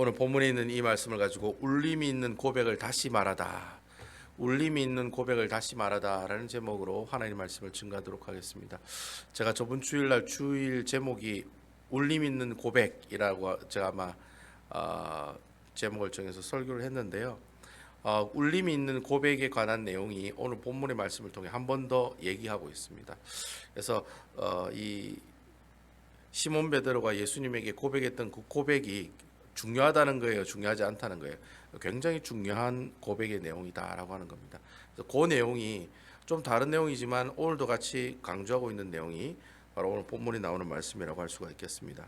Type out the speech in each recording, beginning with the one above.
오늘 본문에 있는 이 말씀을 가지고 울림이 있는 고백을 다시 말하다. 울림이 있는 고백을 다시 말하다라는 제목으로 하나님 말씀을 증가하도록 하겠습니다. 제가 저번 주일날 주일 제목이 울림 있는 고백이라고 제가 아마 어, 제목을 정해서 설교를 했는데요. 어, 울림이 있는 고백에 관한 내용이 오늘 본문의 말씀을 통해 한 번 더 얘기하고 있습니다. 그래서 어, 이 시몬 베드로가 예수님에게 고백했던 그 고백이 중요하다는 거예요, 중요하지 않다는 거예요. 굉장히 중요한 고백의 내용이다라고 하는 겁니다. 그래서 그 내용이 좀 다른 내용이지만 오늘도 같이 강조하고 있는 내용이 바로 오늘 본문에 나오는 말씀이라고 할 수가 있겠습니다.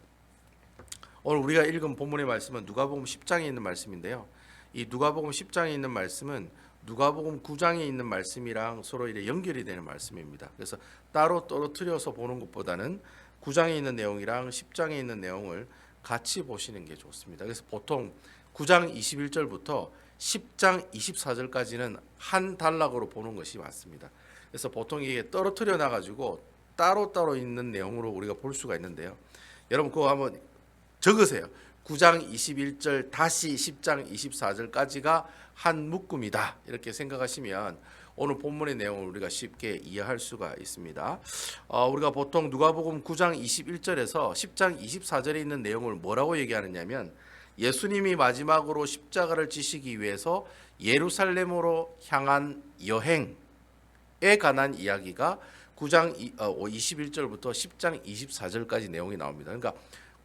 오늘 우리가 읽은 본문의 말씀은 누가복음 10장에 있는 말씀인데요. 이 누가복음 10장에 있는 말씀은 누가복음 9장에 있는 말씀이랑 서로 이래 연결이 되는 말씀입니다. 그래서 따로 떨어뜨려서 보는 것보다는 9장에 있는 내용이랑 10장에 있는 내용을 같이 보시는 게 좋습니다. 그래서 보통 9장 21절부터 10장 24절까지는 한 단락으로 보는 것이 맞습니다. 그래서 보통 이게 떨어뜨려 놔 가지고 따로따로 있는 내용으로 우리가 볼 수가 있는데요. 여러분 그거 한번 적으세요. 9장 21절 다시 10장 24절까지가 한 묶음이다. 이렇게 생각하시면 오늘 본문의 내용을 우리가 쉽게 이해할 수가 있습니다. 어, 우리가 보통 누가복음 9장 21절에서 10장 24절에 있는 내용을 뭐라고 얘기하느냐면 예수님이 마지막으로 십자가를 지시기 위해서 예루살렘으로 향한 여행에 관한 이야기가 9장 21절부터 10장 24절까지 내용이 나옵니다. 그러니까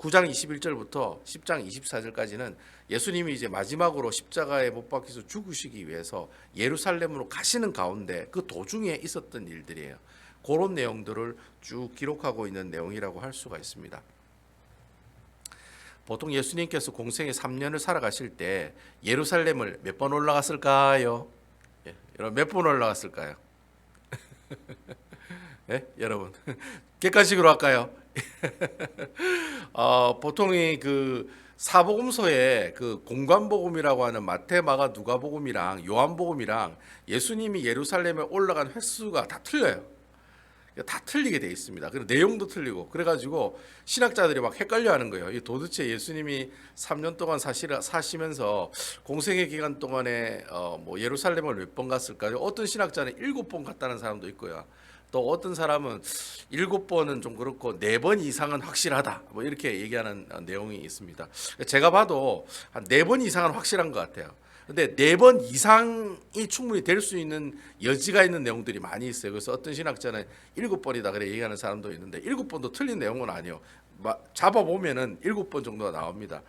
9장 21절부터 10장 24절까지는 예수님이 이제 마지막으로 십자가에 못 박혀서 죽으시기 위해서 예루살렘으로 가시는 가운데 그 도중에 있었던 일들이에요. 그런 내용들을 쭉 기록하고 있는 내용이라고 할 수가 있습니다. 보통 예수님께서 공생의 3년을 살아가실 때 예루살렘을 몇 번 올라갔을까요? 예, 여러분 몇 번 올라갔을까요? 예, 여러분 객관식으로 할까요? 어, 보통이 그 사복음서에 그 공관복음이라고 하는 마태, 마가, 누가복음이랑 요한복음이랑 예수님이 예루살렘에 올라간 횟수가 다 틀려요. 다 틀리게 돼 있습니다. 그리고 내용도 틀리고 그래가지고 신학자들이 막 헷갈려하는 거예요. 이 도대체 예수님이 3년 동안 사시라, 사시면서 공생의 기간 동안에 어, 뭐 예루살렘을 몇 번 갔을까요? 어떤 신학자는 일곱 번 갔다는 사람도 있고요. 또 어떤 사람은 일곱 번은 좀 그렇고 네 번 이상은 확실하다. 뭐 이렇게 얘기하는 어, 내용이 있습니다. 제가 봐도 한 네 번 이상은 확실한 것 같아요. 근데 네 번 이상이 충분히 될 수 있는 여지가 있는 내용들이 많이 있어요. 그래서 어떤 신학자는 일곱 번이다 그래 얘기하는 사람도 있는데 일곱 번도 틀린 내용은 아니요. 잡아 보면은 일곱 번 정도가 나옵니다.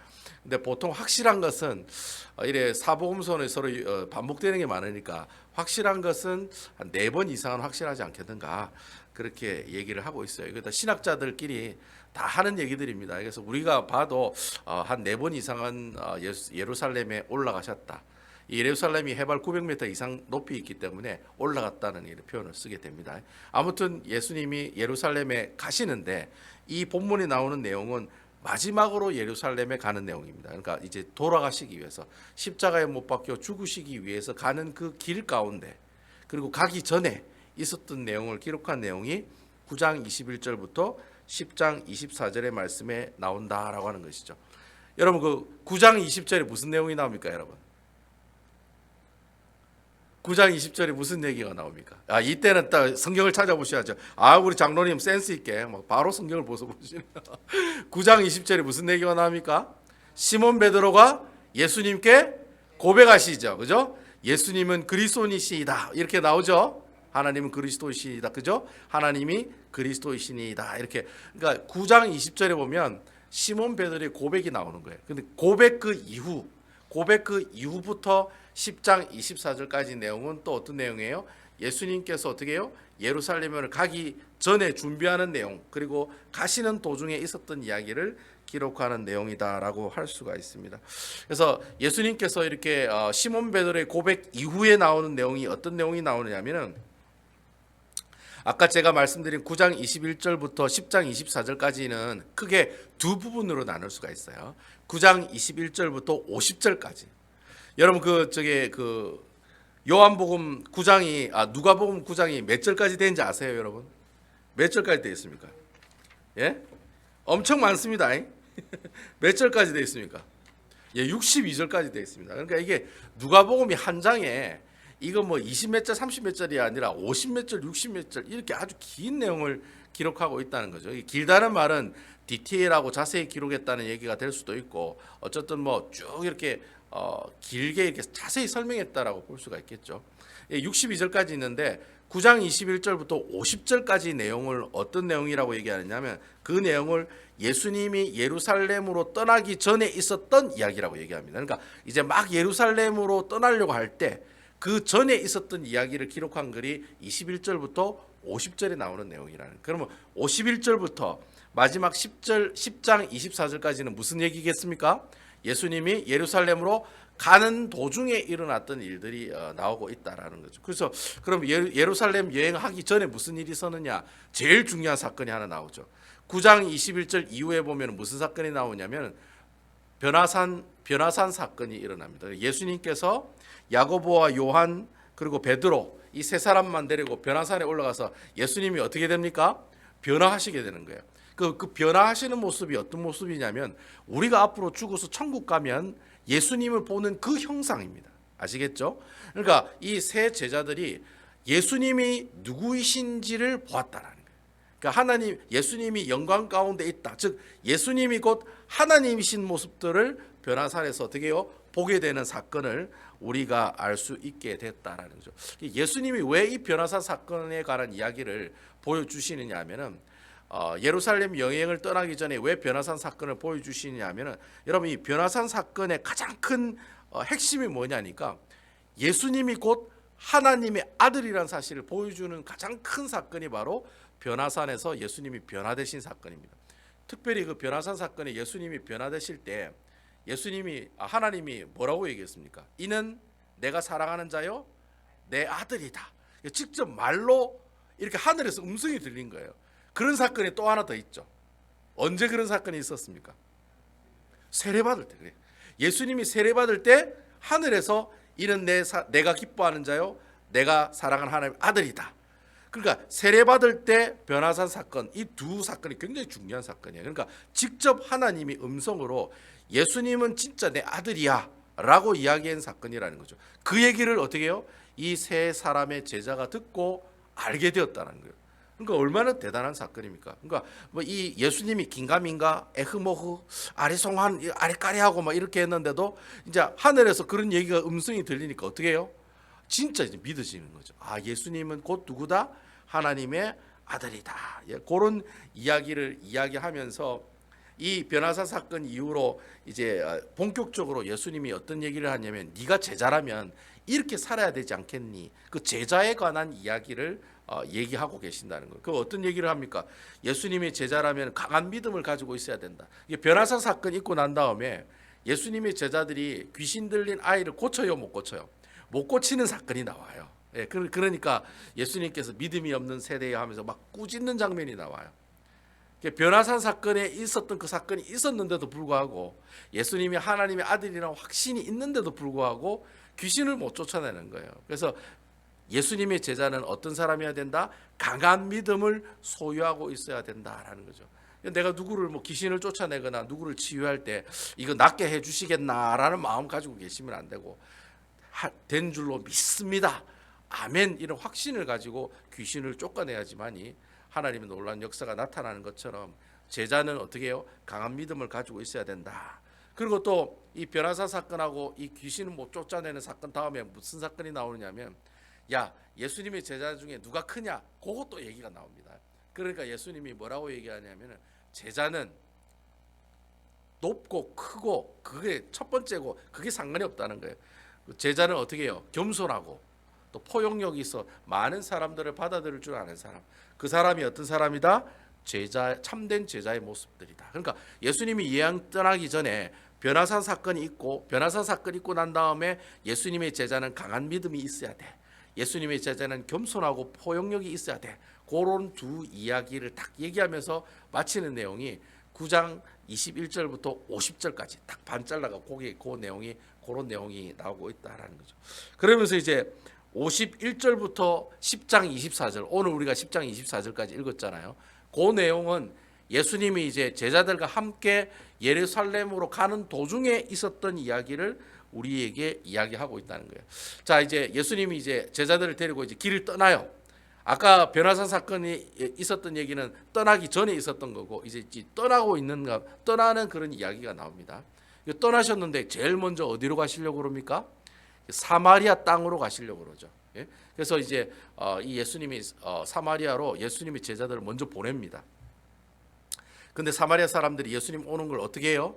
근데 보통 확실한 것은 어, 이래 사복음서는 서로 어, 반복되는 게 많으니까 확실한 것은 한 네 번 이상은 확실하지 않겠는가 그렇게 얘기를 하고 있어요. 그러니까 신학자들끼리 다 하는 얘기들입니다. 그래서 우리가 봐도 어, 한네 번 이상은 예루살렘에 올라가셨다. 이 예루살렘이 해발 900m 이상 높이 있기 때문에 올라갔다는 이런 표현을 쓰게 됩니다. 아무튼 예수님이 예루살렘에 가시는데 이 본문에 나오는 내용은 마지막으로 예루살렘에 가는 내용입니다. 그러니까 이제 돌아가시기 위해서 십자가에 못 박혀 죽으시기 위해서 가는 그 길 가운데 그리고 가기 전에 있었던 내용을 기록한 내용이 9장 21절부터 10장 24절의 말씀에 나온다라고 하는 것이죠. 여러분 그 9장 20절에 무슨 내용이 나옵니까, 여러분? 9장 20절에 무슨 얘기가 나옵니까? 아, 이때는 딱 성경을 찾아보셔야죠. 아, 우리 장로님 센스 있게 막 바로 성경을 보서 보시네요. 9장 20절에 무슨 얘기가 나옵니까? 시몬 베드로가 예수님께 고백하시죠. 그죠? 예수님은 그리스도이시다. 이렇게 나오죠. 하나님은 그리스도이시다. 그죠? 하나님이 그리스도이시니다. 이렇게. 그러니까 9장 20절에 보면 시몬 베드로의 고백이 나오는 거예요. 근데 고백 그 이후 고백 그 이후부터 10장 24절까지 내용은 또 어떤 내용이에요? 예수님께서 어떻게 해요? 예루살렘을 가기 전에 준비하는 내용 그리고 가시는 도중에 있었던 이야기를 기록하는 내용이다라고 할 수가 있습니다. 그래서 예수님께서 이렇게 어, 시몬 베드로의 고백 이후에 나오는 내용이 어떤 내용이 나오느냐면은 아까 제가 말씀드린 9장 21절부터 10장 24절까지는 크게 두 부분으로 나눌 수가 있어요. 9장 21절부터 50절까지. 여러분 그 저게 그 요한복음 9장이 아 누가복음 9장이 몇 절까지 되는지 아세요, 여러분? 몇 절까지 되어 있습니까? 예? 엄청 많습니다. 몇 절까지 되어 있습니까? 예, 62절까지 되어 있습니다. 그러니까 이게 누가복음이 한 장에 이거 뭐 20몇 절, 30몇 절이 아니라 50몇 절, 60몇 절 이렇게 아주 긴 내용을 기록하고 있다는 거죠. 이 길다는 말은 디테일하고 자세히 기록했다는 얘기가 될 수도 있고 어쨌든 뭐 쭉 이렇게 어, 길게 이렇게 자세히 설명했다라고 볼 수가 있겠죠. 예, 62절까지 있는데 9장 21절부터 50절까지 내용을 어떤 내용이라고 얘기하느냐면 그 내용을 예수님이 예루살렘으로 떠나기 전에 있었던 이야기라고 얘기합니다. 그러니까 이제 막 예루살렘으로 떠나려고 할 때 그 전에 있었던 이야기를 기록한 글이 21절부터 50절에 나오는 내용이라는. 그러면 51절부터 마지막 10절 10장 24절까지는 무슨 얘기겠습니까? 예수님이 예루살렘으로 가는 도중에 일어났던 일들이 어, 나오고 있다라는 거죠. 그래서 그럼 예- 예루살렘 여행하기 전에 무슨 일이 있었느냐? 제일 중요한 사건이 하나 나오죠. 9장 21절 이후에 보면 무슨 사건이 나오냐면 변화산 변화산 사건이 일어납니다. 예수님께서 야고보와 요한 그리고 베드로 이 세 사람만 데리고 변화산에 올라가서 예수님이 어떻게 됩니까? 변화하시게 되는 거예요. 그, 그 변화하시는 모습이 어떤 모습이냐면 우리가 앞으로 죽어서 천국 가면 예수님을 보는 그 형상입니다. 아시겠죠? 그러니까 이 세 제자들이 예수님이 누구이신지를 보았다라는 거예요. 그러니까 하나님 예수님이 영광 가운데 있다. 즉 예수님이 곧 하나님이신 모습들을 변화산에서 어떻게 해요? 보게 되는 사건을 우리가 알 수 있게 됐다라는 거죠. 예수님이 왜 이 변화산 사건에 관한 이야기를 보여주시느냐 하면은 어, 예루살렘 여행을 떠나기 전에 왜 변화산 사건을 보여주시느냐 하면은 여러분 이 변화산 사건의 가장 큰 어, 핵심이 뭐냐니까 예수님이 곧 하나님의 아들이라는 사실을 보여주는 가장 큰 사건이 바로 변화산에서 예수님이 변화되신 사건입니다. 특별히 그 변화산 사건에 예수님이 변화되실 때 예수님이 아, 하나님이 뭐라고 얘기했습니까? 이는 내가 사랑하는 자요 내 아들이다. 직접 말로 이렇게 하늘에서 음성이 들린 거예요. 그런 사건이 또 하나 더 있죠. 언제 그런 사건이 있었습니까? 세례 받을 때 그래. 예수님이 세례 받을 때 하늘에서 이는 내 사, 내가 기뻐하는 자요 내가 사랑하는 하나님의 아들이다. 그러니까 세례 받을 때 변화산 사건 이 두 사건이 굉장히 중요한 사건이에요. 그러니까 직접 하나님이 음성으로 예수님은 진짜 내 아들이야라고 이야기한 사건이라는 거죠. 그 얘기를 어떻게 해요? 이 세 사람의 제자가 듣고 알게 되었다는 거예요. 그러니까 얼마나 대단한 사건입니까? 그러니까 뭐 이 예수님이 긴가민가 에흐모흐 아리송한 아리까리하고 막 이렇게 했는데도 이제 하늘에서 그런 얘기가 음성이 들리니까 어떻게 해요? 진짜 이제 믿어지는 거죠. 아 예수님은 곧 누구다? 하나님의 아들이다. 예, 그런 이야기를 이야기하면서 이 변화사 사건 이후로 이제 어, 본격적으로 예수님이 어떤 얘기를 하냐면 네가 제자라면 이렇게 살아야 되지 않겠니? 그 제자에 관한 이야기를 어, 얘기하고 계신다는 거예요. 그 어떤 얘기를 합니까? 예수님이 제자라면 강한 믿음을 가지고 있어야 된다. 이게 변화사 사건 있고 난 다음에 예수님의 제자들이 귀신 들린 아이를 고쳐요, 못 고쳐요? 못 고치는 사건이 나와요. 예, 그- 그러니까 예수님께서 믿음이 없는 세대에 하면서 막 꾸짖는 장면이 나와요. 그 변화산 사건에 있었던 그 사건이 있었는데도 불구하고 예수님이 하나님의 아들이라는 확신이 있는데도 불구하고 귀신을 못 쫓아내는 거예요. 그래서 예수님의 제자는 어떤 사람이어야 된다? 강한 믿음을 소유하고 있어야 된다라는 거죠. 내가 누구를 뭐 귀신을 쫓아내거나 누구를 치유할 때 이거 낫게 해 주시겠나라는 마음 가지고 계시면 안 되고 하- 된 줄로 믿습니다. 아멘 이런 확신을 가지고 귀신을 쫓아내야지만이 하나님의 놀라운 역사가 나타나는 것처럼 제자는 어떻게 해요? 강한 믿음을 가지고 있어야 된다. 그리고 또 이 변화사 사건하고 이 귀신을 못 쫓아내는 사건 다음에 무슨 사건이 나오느냐면 야 예수님의 제자 중에 누가 크냐? 그것도 얘기가 나옵니다. 그러니까 예수님이 뭐라고 얘기하냐면은 제자는 높고 크고 그게 첫 번째고 그게 상관이 없다는 거예요. 제자는 어떻게 해요? 겸손하고 또 포용력이 있어 많은 사람들을 받아들일 줄 아는 사람. 그 사람이 어떤 사람이다? 제자 참된 제자의 모습들이다. 그러니까 예수님이 예양 떠나기 전에 변화산 사건이 있고 변화산 사건이 있고 난 다음에 예수님의 제자는 강한 믿음이 있어야 돼. 예수님의 제자는 겸손하고 포용력이 있어야 돼. 그런 두 이야기를 딱 얘기하면서 마치는 내용이 9장 21절부터 50절까지 딱 반 잘라가 거기 그 내용이 그런 내용이 나오고 있다라는 거죠. 그러면서 이제 51절부터 10장 24절 오늘 우리가 10장 24절까지 읽었잖아요. 그 내용은 예수님이 이제 제자들과 함께 예루살렘으로 가는 도중에 있었던 이야기를 우리에게 이야기하고 있다는 거예요. 자, 이제 예수님이 이제 제자들을 데리고 이제 길을 떠나요. 아까 변화산 사건이 있었던 얘기는 떠나기 전에 있었던 거고 이제 떠나고 있는가 떠나는 그런 이야기가 나옵니다. 떠나셨는데 제일 먼저 어디로 가시려고 그럽니까? 사마리아 땅으로 가시려고 그러죠. 예? 그래서 이제 어, 이 예수님이 어, 사마리아로 예수님의 제자들을 먼저 보냅니다. 근데 사마리아 사람들이 예수님 오는 걸 어떻게 해요?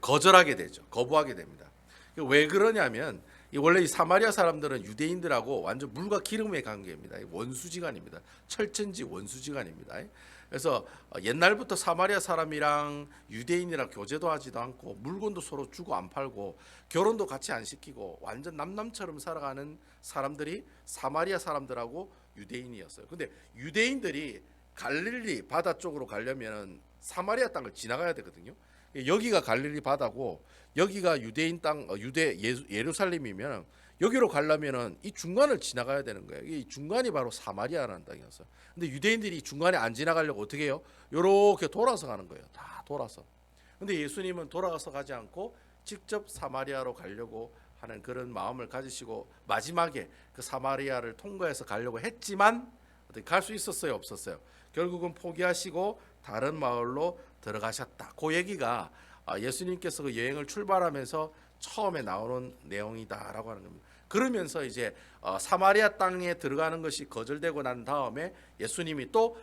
거절하게 되죠. 거부하게 됩니다. 왜 그러냐면 이 원래 이 사마리아 사람들은 유대인들하고 완전 물과 기름의 관계입니다. 원수지간입니다. 철천지 원수지간입니다. 그래서 옛날부터 사마리아 사람이랑 유대인이랑 교제도 하지도 않고 물건도 서로 주고 안 팔고 결혼도 같이 안 시키고 완전 남남처럼 살아가는 사람들이 사마리아 사람들하고 유대인이었어요. 근데 유대인들이 갈릴리 바다 쪽으로 가려면 사마리아 땅을 지나가야 되거든요. 여기가 갈릴리 바다고 여기가 유대인 땅 어, 유대 예- 예루살렘이면 여기로 가려면은 이 중간을 지나가야 되는 거예요. 이 중간이 바로 사마리아라는 땅이었어. 근데 유대인들이 이 중간에 안 지나가려고 어떻게 해요? 요렇게 돌아서 가는 거예요. 다 돌아서. 근데 예수님은 돌아가서 가지 않고 직접 사마리아로 가려고 하는 그런 마음을 가지시고 마지막에 그 사마리아를 통과해서 가려고 했지만 어떻게 갈 수 있었어요, 없었어요? 결국은 포기하시고 다른 마을로 들어가셨다. 그 얘기가 아, 예수님께서 그 여행을 출발하면서 처음에 나오는 내용이다라고 하는 겁니다. 그러면서 이제 어, 사마리아 땅에 들어가는 것이 거절되고 난 다음에 예수님이 또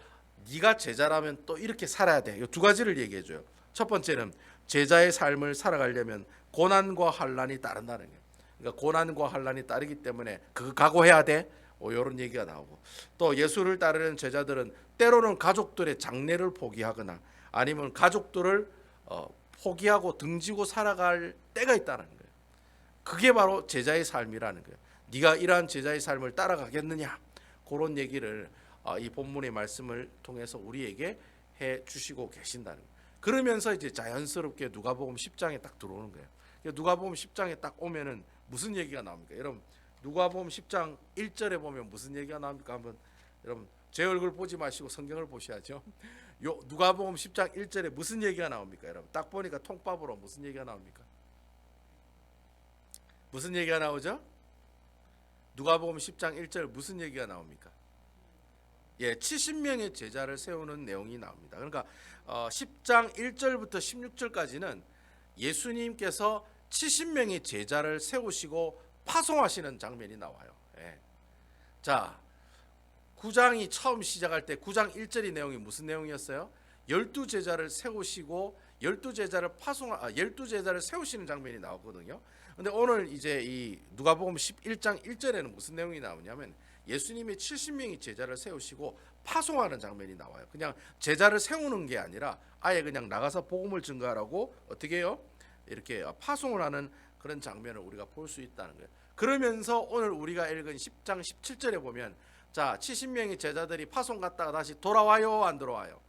네가 제자라면 또 이렇게 살아야 돼. 이 두 가지를 얘기해 줘요. 첫 번째는 제자의 삶을 살아가려면 고난과 환란이 따른다는 거예요. 그러니까 고난과 환란이 따르기 때문에 그거 각오해야 돼. 뭐 이런 얘기가 나오고 또 예수를 따르는 제자들은 때로는 가족들의 장례를 포기하거나 아니면 가족들을 어, 포기하고 등지고 살아갈 때가 있다는 거예요. 그게 바로 제자의 삶이라는 거예요. 네가 이러한 제자의 삶을 따라가겠느냐? 그런 얘기를 어, 이 본문의 말씀을 통해서 우리에게 해 주시고 계신다는 거예요. 그러면서 이제 자연스럽게 누가복음 10장에 딱 들어오는 거예요. 누가복음 10장에 딱 오면은 무슨 얘기가 나옵니까? 여러분 누가복음 10장 1절에 보면 무슨 얘기가 나옵니까? 한번 여러분 제 얼굴 보지 마시고 성경을 보셔야죠. 요 누가복음 10장 1절에 무슨 얘기가 나옵니까? 여러분 딱 보니까 통밥으로 무슨 얘기가 나옵니까? 무슨 얘기가 나오죠? 누가복음 10장 1절 무슨 얘기가 나옵니까? 예, 70명의 제자를 세우는 내용이 나옵니다. 그러니까 어, 10장 1절부터 16절까지는 예수님께서 70명의 제자를 세우시고 파송하시는 장면이 나와요. 예. 자, 9장이 처음 시작할 때 9장 1절의 내용이 무슨 내용이었어요? 열두 제자를 세우시고 열두 제자를 파송 아, 열두 제자를 세우시는 장면이 나오거든요. 근데 오늘 이제 이 누가복음 11장 1절에는 무슨 내용이 나오냐면 예수님이 70명의 제자를 세우시고 파송하는 장면이 나와요. 그냥 제자를 세우는 게 아니라 아예 그냥 나가서 복음을 증가하라고 어떻게 해요? 이렇게 파송을 하는 그런 장면을 우리가 볼 수 있다는 거예요. 그러면서 오늘 우리가 읽은 10장 17절에 보면 자 70명의 제자들이 파송 갔다가 다시 돌아와요 안 돌아와요?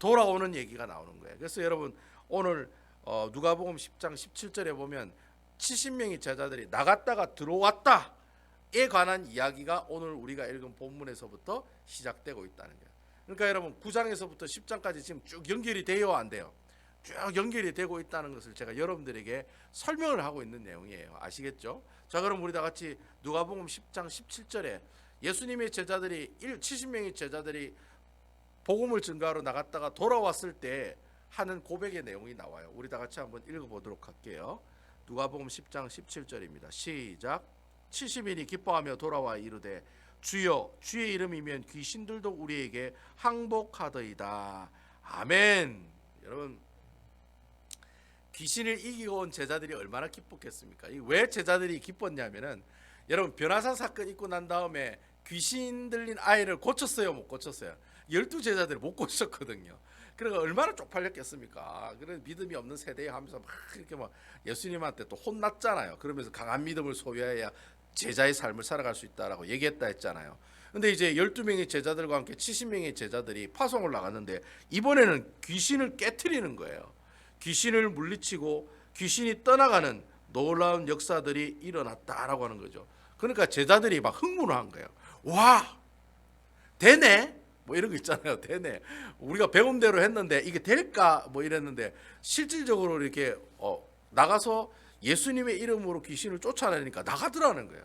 돌아오는 얘기가 나오는 거예요. 그래서 여러분 오늘 어, 누가복음 10장 17절에 보면 70명의 제자들이 나갔다가 들어왔다에 관한 이야기가 오늘 우리가 읽은 본문에서부터 시작되고 있다는 거예요. 그러니까 여러분 9장에서부터 10장까지 지금 쭉 연결이 돼요 안 돼요? 쭉 연결이 되고 있다는 것을 제가 여러분들에게 설명을 하고 있는 내용이에요. 아시겠죠? 자, 그럼 우리 다 같이 누가복음 10장 17절에 예수님의 제자들이 1 70명의 제자들이 복음을 증가하러 나갔다가 돌아왔을 때 하는 고백의 내용이 나와요. 우리 다 같이 한번 읽어 보도록 할게요. 누가복음 10장 17절입니다. 시작. 70인이 기뻐하며 돌아와 이르되 주여 주의 이름이면 귀신들도 우리에게 항복하더이다. 아멘. 여러분 귀신을 이기고 온 제자들이 얼마나 기뻤겠습니까? 이왜 제자들이 기뻤냐면은 여러분 변화산 사건 있고 난 다음에 귀신 들린 아이를 고쳤어요, 못 고쳤어요? 열두 제자들이 못 고쳤거든요. 그러니까 얼마나 쪽팔렸겠습니까? 그런 믿음이 없는 세대에 하면서 막 이렇게 막 예수님한테 또 혼났잖아요. 그러면서 강한 믿음을 소유해야 제자의 삶을 살아갈 수 있다라고 얘기했다 했잖아요. 근데 이제 12명의 제자들과 함께 70명의 제자들이 파송을 나갔는데 이번에는 귀신을 깨뜨리는 거예요. 귀신을 물리치고 귀신이 떠나가는 놀라운 역사들이 일어났다라고 하는 거죠. 그러니까 제자들이 막 흥분을 한 거예요. 와, 되네. 뭐 이런 거 있잖아요. 되네. 우리가 배운 대로 했는데 이게 될까 뭐 이랬는데 실질적으로 이렇게 어, 나가서 예수님의 이름으로 귀신을 쫓아내니까 나가더라는 거예요.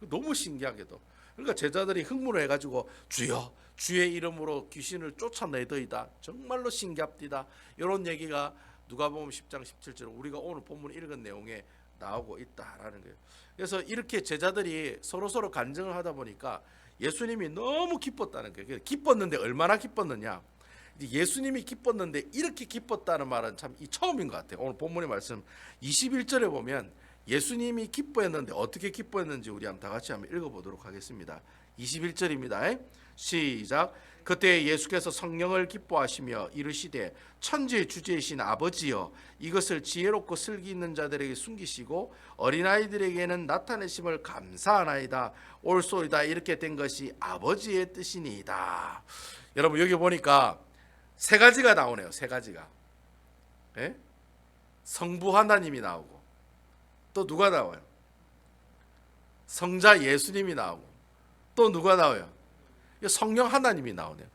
너무 신기하게도. 그러니까 제자들이 흥분을 해가지고 주여 주의 이름으로 귀신을 쫓아내더이다. 정말로 신기합디다. 이런 얘기가 누가복음 10장 17절 우리가 오늘 본문 읽은 내용에 나오고 있다라는 거예요. 그래서 이렇게 제자들이 서로 서로 간증을 하다 보니까 예수님이 너무 기뻤다는 거예요. 기뻤는데 얼마나 기뻤느냐? 예수님이 기뻤는데 이렇게 기뻤다는 말은 참 이 처음인 것 같아요. 오늘 본문의 말씀 21절에 보면 예수님이 기뻐했는데 어떻게 기뻐했는지 우리 한번 다 같이 한번 읽어보도록 하겠습니다. 21절입니다. 시작. 그때 예수께서 성령을 기뻐하시며 이르시되 천지의 주제이신 아버지여 이것을 지혜롭고 슬기 있는 자들에게 숨기시고 어린아이들에게는 나타내심을 감사하나이다 옳소이다 이렇게 된 것이 아버지의 뜻이니이다. 여러분 여기 보니까 세 가지가 나오네요. 세 가지가. 예? 성부 하나님이 나오고 또 누가 나와요? 성자 예수님이 나오고 또 누가 나와요? 성령 하나님이 나오네요.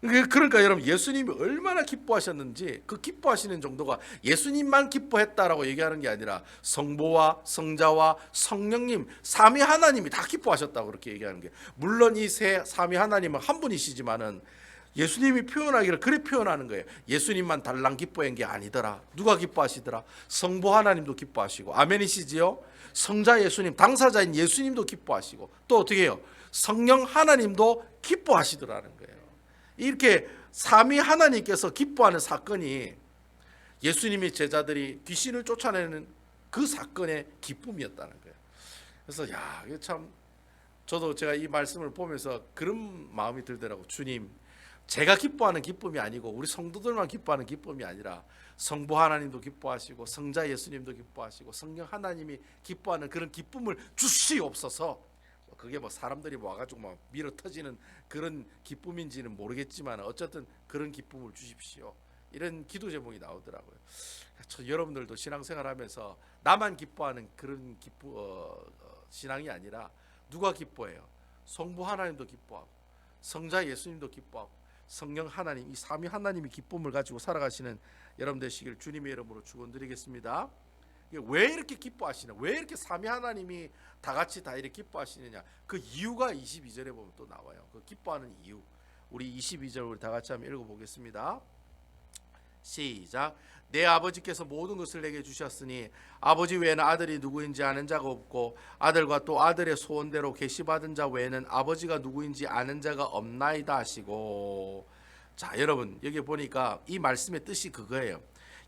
그- 그러니까 여러분 예수님이 얼마나 기뻐하셨는지 그 기뻐하시는 정도가 예수님만 기뻐했다라고 얘기하는 게 아니라 성부와 성자와 성령님 삼위 하나님이 다 기뻐하셨다고 그렇게 얘기하는 게 물론 이 세 삼위 하나님은 한 분이시지만은 예수님이 표현하기를 그래 표현하는 거예요. 예수님만 달랑 기뻐한 게 아니더라. 누가 기뻐하시더라? 성부 하나님도 기뻐하시고 아멘이시지요? 성자 예수님 당사자인 예수님도 기뻐하시고 또 어떻게 해요? 성령 하나님도 기뻐하시더라는 거예요. 이렇게 삼위 하나님께서 기뻐하는 사건이 예수님의 제자들이 귀신을 쫓아내는 그 사건의 기쁨이었다는 거예요. 그래서 야, 이게 참 저도 제가 이 말씀을 보면서 그런 마음이 들더라고. 주님, 제가 기뻐하는 기쁨이 아니고 우리 성도들만 기뻐하는 기쁨이 아니라 성부 하나님도 기뻐하시고 성자 예수님도 기뻐하시고 성령 하나님이 기뻐하는 그런 기쁨을 주시옵소서. 그게 뭐 사람들이 와가지고 막 밀어 터지는 그런 기쁨인지는 모르겠지만 어쨌든 그런 기쁨을 주십시오. 이런 기도 제목이 나오더라고요. 저 여러분들도 신앙생활하면서 나만 기뻐하는 그런 기쁘 어, 어, 신앙이 아니라 누가 기뻐해요? 성부 하나님도 기뻐하고 성자 예수님도 기뻐하고 성령 하나님 이 삼위 하나님이 기쁨을 가지고 살아가시는 여러분 되시길 주님의 이름으로 축원드리겠습니다. 이게 왜 이렇게 기뻐하시냐? 왜 이렇게 삼위 하나님이 다 같이 다 이렇게 기뻐하시느냐? 그 이유가 22절에 보면 또 나와요. 그 기뻐하는 이유. 우리 22절 우리 다 같이 한번 읽어 보겠습니다. 시작. 내 아버지께서 모든 것을 내게 주셨으니 아버지 외에는 아들이 누구인지 아는 자가 없고 아들과 또 아들의 소원대로 계시받은 자 외에는 아버지가 누구인지 아는 자가 없나이다 하시고 자 여러분 여기 보니까 이 말씀의 뜻이 그거예요.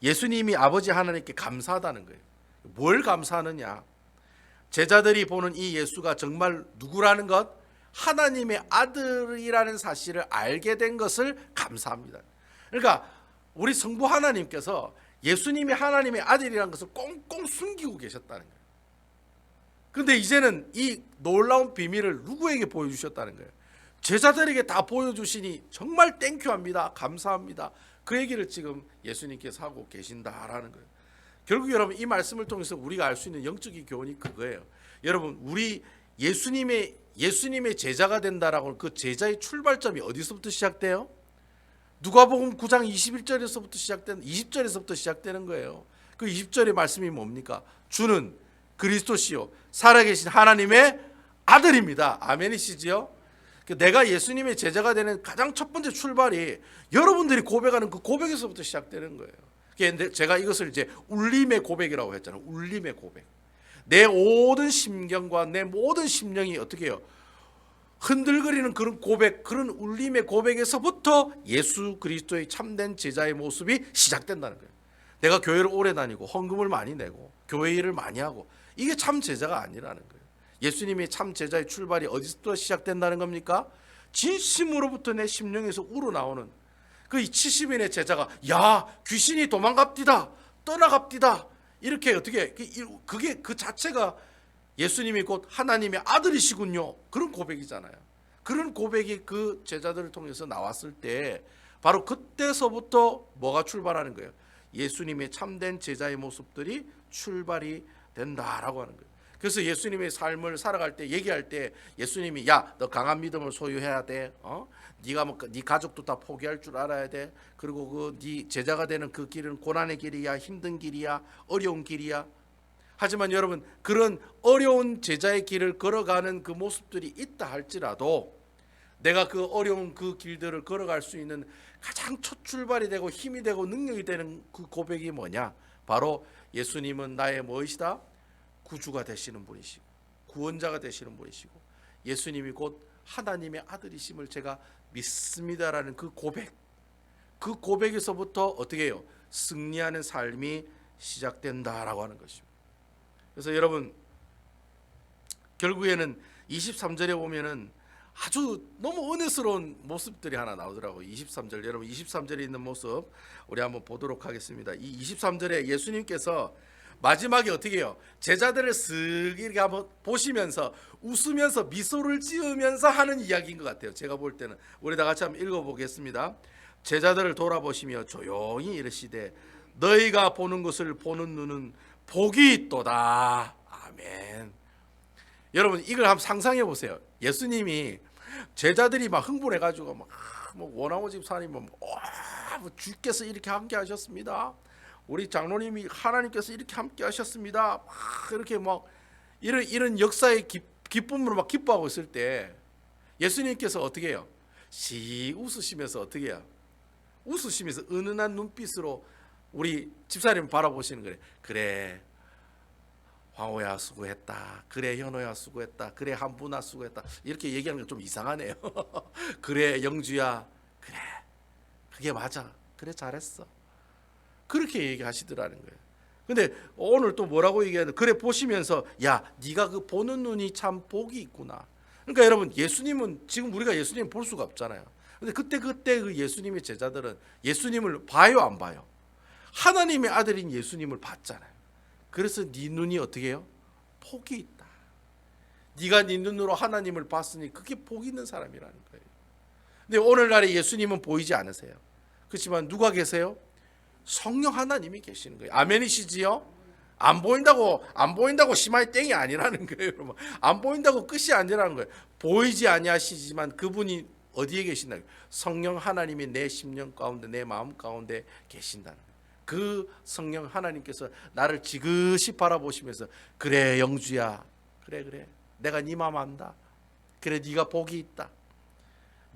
예수님이 아버지 하나님께 감사하다는 거예요. 뭘 감사하느냐? 제자들이 보는 이 예수가 정말 누구라는 것, 하나님의 아들이라는 사실을 알게 된 것을 감사합니다. 그러니까 우리 성부 하나님께서 예수님이 하나님의 아들이라는 것을 꽁꽁 숨기고 계셨다는 거예요. 근데 이제는 이 놀라운 비밀을 누구에게 보여주셨다는 거예요. 제자들에게 다 보여주시니 정말 땡큐합니다. 감사합니다. 그 얘기를 지금 예수님께서 하고 계신다라는 거예요. 결국 여러분 이 말씀을 통해서 우리가 알 수 있는 영적인 교훈이 그거예요. 여러분 우리 예수님의 예수님의 제자가 된다라고 그 제자의 출발점이 어디서부터 시작돼요? 누가복음 9장 21절에서부터 시작된 20절에서부터 시작되는 거예요. 그 20절의 말씀이 뭡니까? 주는 그리스도시요 살아계신 하나님의 아들입니다. 아멘이시지요? 그 내가 예수님의 제자가 되는 가장 첫 번째 출발이 여러분들이 고백하는 그 고백에서부터 시작되는 거예요. 제가 이것을 이제 울림의 고백이라고 했잖아요. 울림의 고백. 내 모든 심경과 내 모든 심령이 어떻게 해요? 흔들거리는 그런 고백, 그런 울림의 고백에서부터 예수 그리스도의 참된 제자의 모습이 시작된다는 거예요. 내가 교회를 오래 다니고 헌금을 많이 내고 교회 일을 많이 하고 이게 참 제자가 아니라는 거예요. 예수님의 참 제자의 출발이 어디서부터 시작된다는 겁니까? 진심으로부터 내 심령에서 우러나오는 그 70인의 제자가 야 귀신이 도망갑디다 떠나갑디다. 이렇게 어떻게 그게 그 자체가 예수님이 곧 하나님의 아들이시군요. 그런 고백이잖아요. 그런 고백이 그 제자들을 통해서 나왔을 때 바로 그때서부터 뭐가 출발하는 거예요? 예수님의 참된 제자의 모습들이 출발이 된다라고 하는 거예요 그래서 예수님의 삶을 살아갈 때 얘기할 때 예수님이 야 너 강한 믿음을 소유해야 돼. 어? 네가 뭐네 가족도 다 포기할 줄 알아야 돼. 그리고 그 네 제자가 되는 그 길은 고난의 길이야, 힘든 길이야, 어려운 길이야. 하지만 여러분 그런 어려운 제자의 길을 걸어가는 그 모습들이 있다 할지라도 내가 그 어려운 그 길들을 걸어갈 수 있는 가장 첫 출발이 되고 힘이 되고 능력이 되는 그 고백이 뭐냐? 바로 예수님은 나의 무엇이다? 구주가 되시는 분이시고 구원자가 되시는 분이시고 예수님이 곧 하나님의 아들이심을 제가 믿습니다라는 그 고백. 그 고백에서부터 어떻게 해요? 승리하는 삶이 시작된다라고 하는 것입니다. 그래서 여러분 결국에는 23절에 보면은 아주 너무 은혜스러운 모습들이 하나 나오더라고요. 23절 여러분 23절에 있는 모습 우리 한번 보도록 하겠습니다. 이 23절에 예수님께서 마지막에 어떻게 해요? 제자들을 쓱 이렇게 한번 보시면서 웃으면서 미소를 지으면서 하는 이야기인 것 같아요. 제가 볼 때는 우리 다 같이 한번 읽어보겠습니다. 제자들을 돌아보시며 조용히 이르시되 너희가 보는 것을 보는 눈은 복이 있도다. 아멘. 여러분 이걸 한번 상상해 보세요. 예수님이 제자들이 막 흥분해 가지고 막뭐 원하고 집사님 뭐, 와, 뭐 주께서 이렇게 함께 하셨습니다. 우리 장로님이 하나님께서 이렇게 함께 하셨습니다. 막 이렇게 막 이런 이런 역사의 기, 기쁨으로 막 기뻐하고 있을 때 예수님께서 어떻게 해요? 시 웃으시면서 어떻게 해요? 웃으시면서 은은한 눈빛으로 우리 집사님 바라보시는 거래. 그래. 황호야 수고했다. 그래 현호야 수고했다. 그래 한분아 수고했다. 이렇게 얘기하는 게 좀 이상하네요. 그래 영주야. 그래. 그게 맞아. 그래 잘했어. 그렇게 얘기하시더라는 거예요. 근데 오늘 또 뭐라고 얘기하는 그래 보시면서 야 네가 그 보는 눈이 참 복이 있구나. 그러니까 여러분 예수님은 지금 우리가 예수님 볼 수가 없잖아요. 근데 그때 그때 그 예수님의 제자들은 예수님을 봐요 안 봐요? 하나님의 아들인 예수님을 봤잖아요. 그래서 네 눈이 어떻게 해요? 복이 있다. 네가 네 눈으로 하나님을 봤으니 그게 복 있는 사람이라는 거예요. 근데 오늘날에 예수님은 보이지 않으세요. 그렇지만 누가 계세요? 성령 하나님이 계시는 거예요. 아멘이시지요? 안 보인다고 안 보인다고 심하게 땡이 아니라는 거예요, 여러분. 안 보인다고 끝이 아니라는 거예요. 보이지 아니하시지만 그분이 어디에 계신다? 성령 하나님이 내 심령 가운데 내 마음 가운데 계신다는 거예요. 그 성령 하나님께서 나를 지그시 바라보시면서 그래 영주야, 그래 그래, 내가 네 마음 안다. 그래 네가 복이 있다.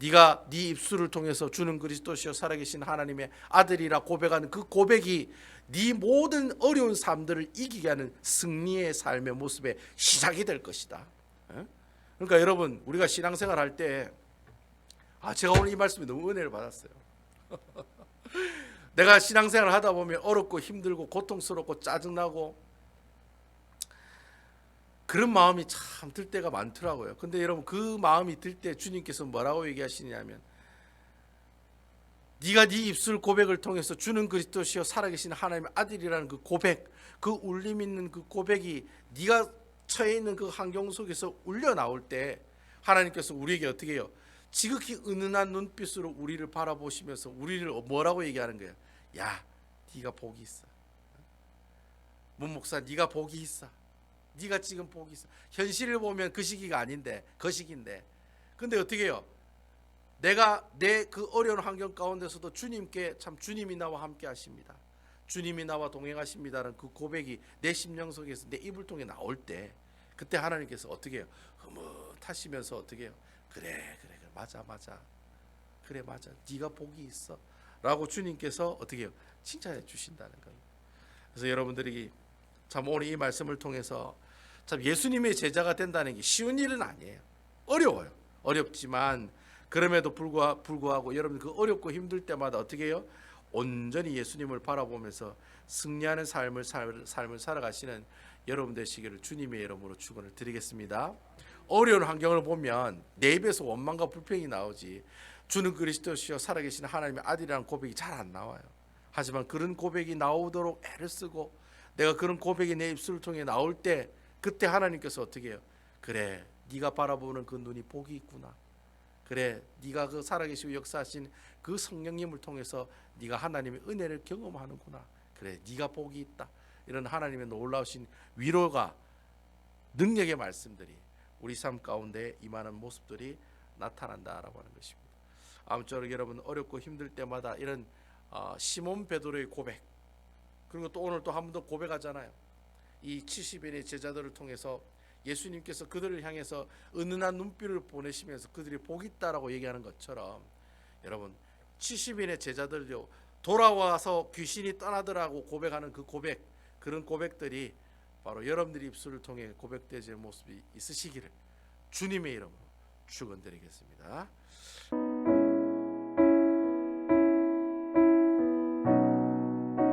네가 네 입술을 통해서 주는 그리스도시요 살아계신 하나님의 아들이라 고백하는 그 고백이 네 모든 어려운 삶들을 이기게 하는 승리의 삶의 모습의 시작이 될 것이다. 예? 그러니까 여러분 우리가 신앙생활 할 때 아, 제가 오늘 이 말씀에 너무 은혜를 받았어요. 내가 신앙생활 하다 보면 어렵고 힘들고 고통스럽고 짜증나고 그런 마음이 참 들 때가 많더라고요. 근데 여러분 그 마음이 들 때 주님께서 뭐라고 얘기하시냐면 네가 네 입술 고백을 통해서 주는 그리스도시요 살아계신 하나님의 아들이라는 그 고백, 그 울림 있는 그 고백이 네가 처해 있는 그 환경 속에서 울려 나올 때 하나님께서 우리에게 어떻게 해요? 지극히 은은한 눈빛으로 우리를 바라보시면서 우리를 뭐라고 얘기하는 거예요? 야, 네가 복이 있어. 문 목사, 네가 복이 있어. 네가 지금 복이 있어. 현실을 보면 그 시기가 아닌데, 그 시기인데. 근데 어떻게 해요? 내가 내 그 어려운 환경 가운데서도 주님께 참 주님이 나와 함께 하십니다. 주님이 나와 동행하십니다라는 그 고백이 내 심령 속에서 내 입을 통해 나올 때 그때 하나님께서 어떻게 해요? 흐뭇하시면서 어떻게 해요? 그래 그래 그래 맞아 맞아 그래 맞아 네가 복이 있어 라고 주님께서 어떻게 해요? 칭찬해 주신다는 거예요. 그래서 여러분들이 참 오늘 이 말씀을 통해서 참 예수님의 제자가 된다는 게 쉬운 일은 아니에요. 어려워요. 어렵지만 그럼에도 불구하, 불구하고 여러분 그 어렵고 힘들 때마다 어떻게 해요? 온전히 예수님을 바라보면서 승리하는 삶을 살, 삶을 살아가시는 여러분 되시기를 주님의 이름으로 축원을 드리겠습니다. 어려운 환경을 보면 내 입에서 원망과 불평이 나오지 주는 그리스도시요 살아계신 하나님의 아들이라는 고백이 잘 안 나와요. 하지만 그런 고백이 나오도록 애를 쓰고 내가 그런 고백이 내 입술을 통해 나올 때 그때 하나님께서 어떻게 해요? 그래 네가 바라보는 그 눈이 복이 있구나. 그래 네가 그 살아계시고 역사하신 그 성령님을 통해서 네가 하나님의 은혜를 경험하는구나. 그래 네가 복이 있다. 이런 하나님의 놀라우신 위로가 능력의 말씀들이 우리 삶 가운데 임하는 모습들이 나타난다라고 하는 것입니다. 아무쪼록 여러분 어렵고 힘들 때마다 이런 어, 시몬 베드로의 고백 그리고 또 오늘 또 한 번 더 고백하잖아요. 이 70인의 제자들을 통해서 예수님께서 그들을 향해서 은은한 눈빛을 보내시면서 그들이 복 있다라고 얘기하는 것처럼 여러분 70인의 제자들요 돌아와서 귀신이 떠나더라고 고백하는 그 고백 그런 고백들이 바로 여러분들의 입술을 통해 고백되지 모습이 있으시기를 주님의 이름으로 축원드리겠습니다.